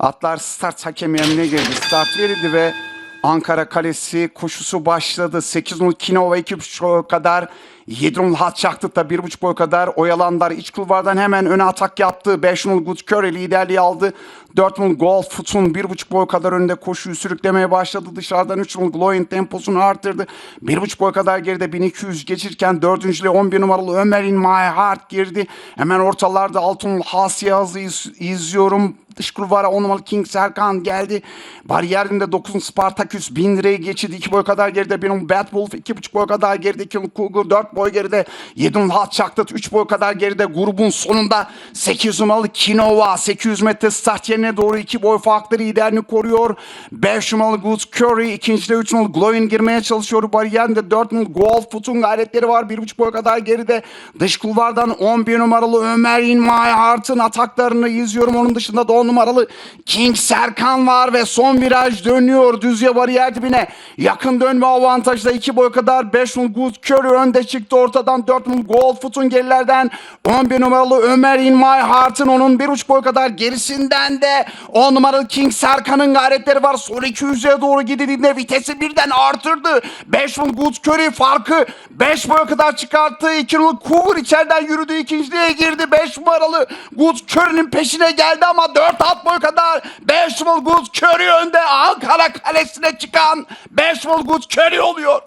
Atlar start hakemi emrine girdi. Start verildi ve Ankara Kalesi koşusu başladı. 8 numaralı Kinova 2.5 kadar 7 numaralı Hatçaklık'ta 1.5 boy kadar oyalandılar. İç kulvardan hemen öne atak yaptı. 5 numaralı Good Curry liderliği aldı. 4 numaralı Golf Foot'un 1.5 boy kadar önünde koşuyu sürüklemeye başladı. Dışarıdan 3 numaralı Glowing temposunu arttırdı. 1.5 boy kadar geride 1200 geçirken 4. 11 numaralı Ömer in My Heart girdi. Hemen ortalarda 6 numaralı Hasya Hız'ı iz- izliyorum. Dış kulvara 10 numaralı King Serkan geldi. Bariyerinde 9 Spartaküs 1000 liraya geçirdi. 2 boy kadar geride. Numaralı Bad Wolf 2,5 boy kadar geride. 2 numaralı Cougar 4 boy geride. 7 numaralı Hot Chocolate 3 boy kadar geride. Grubun sonunda 8 numaralı Kinova 800 metre start yerine doğru 2 boy farklı liderini koruyor. 5 numaralı Good Curry ikincide 3 numaralı Glowing girmeye çalışıyor. Bariyerinde 4 numaralı Golf Foot'un gayretleri var. 1,5 boy kadar geride. Dış kulvardan 11 numaralı Ömer In My Heart'ın ataklarını izliyorum. Onun dışında da 10 numaralı King Serkan var ve son viraj dönüyor. Düzye bariyer dibine. Yakın dönme avantajda 2 boy kadar 5 numaralı Good Curry önde çıktı. Ortadan 4 numaralı Golf Foot'un gerilerden 11 numaralı Ömer In My Heart'ın onun 1,5 boy kadar gerisinden de 10 numaralı King Serkan'ın gayretleri var. Son 200'e doğru gidildiğinde vitesi birden artırdı. 5 numaralı Good Curry farkı 5 boya kadar çıkarttı. 2 numaralı Cougar içeriden yürüdü. ikinciliğe girdi. 5 numaralı Good Curry'nin peşine geldi ama 4 at boy kadar 5 numaralı Good Curry önde. Ankara kalesine çıkan 5 numaralı Good Curry oluyor.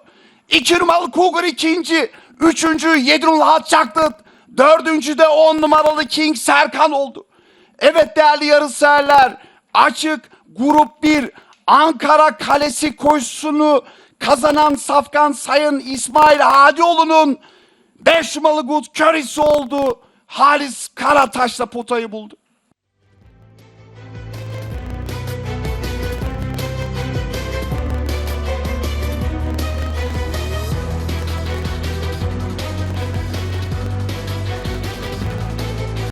2 numaralı Cougar ikinci. Üçüncü 7 numaralı Hatçaklıt. Dördüncü de 10 numaralı King Serkan oldu. Evet değerli yarışseverler açık grup 1 Ankara Kalesi koşusunu kazanan Safkan Sayın İsmail Hadioğlu'nun 5 numaralı Good Curry'si oldu. Halis Karataş'la potayı buldu.